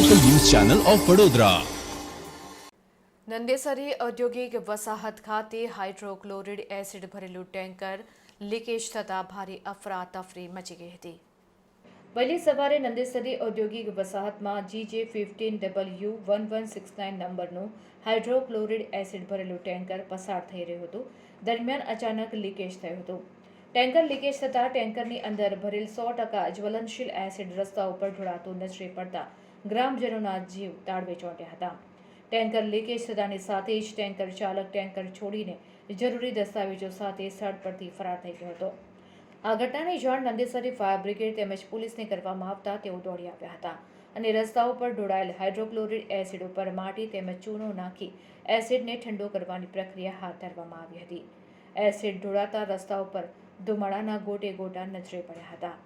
Channel of Vadodara Nandesari ઔદ્યોગિક વસાહત ખાતે હાઇડ્રોક્લોરિડ એસિડ ભરેલું ટેન્કર લીકેજ થતાં ભારે અફરાતફરી મચી ગઈ હતી. વહેલી સવારે નંદેસરી ઔદ્યોગિક વસાહતમાં GJ fifteen W one one six nine નંબરનું હાઇડ્રોક્લોરિડ એસિડ ભરેલું ટેન્કર પસાર થઈ રહ્યું હતું. દરમિયાન અચાનક લીકેજ થયું હતું. ટેન્કર લીકેજ થતાં ટેન્કરની અંદર ભરેલ સો ટકા જ્વલનશીલ એસિડ રસ્તા ઉપર ઢોળાતું નજરે પડતા ગ્રામજનોના જીવ તાળવે ચોંટ્યા હતા. ટેન્કર લીકેજ થતાની સાથે જ ટેન્કર ચાલક ટેન્કર છોડીને જરૂરી દસ્તાવેજો સાથે સ્થળ પરથી ફરાર થઈ ગયો હતો. આ ઘટનાની જાણ નંદેસરી ફાયર બ્રિગેડ તેમજ પોલીસને કરવામાં આવતા તેઓ દોડી આવ્યા હતા અને રસ્તાઓ પર ઢોળાયેલ હાઇડ્રોક્લોરિડ એસિડ ઉપર માટી તેમજ ચૂનો નાખી એસિડને ઠંડો કરવાની પ્રક્રિયા હાથ ધરવામાં આવી હતી. એસિડ ઢોળાતા રસ્તા ઉપર ધુમાડાના ગોટે ગોટા નજરે પડ્યા હતા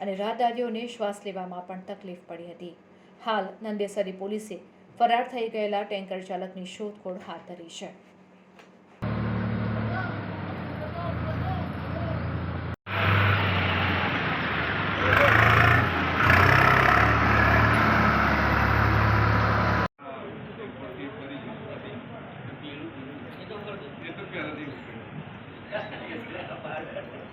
અને રાહદારીઓને શ્વાસ લેવામાં પણ તકલીફ પડી હતી. હાલ નંદેસરી પોલીસે ફરાર થઈ ગયેલા ટેન્કર ચાલકની શોધખોળ હાથ ધરી છે Gracias.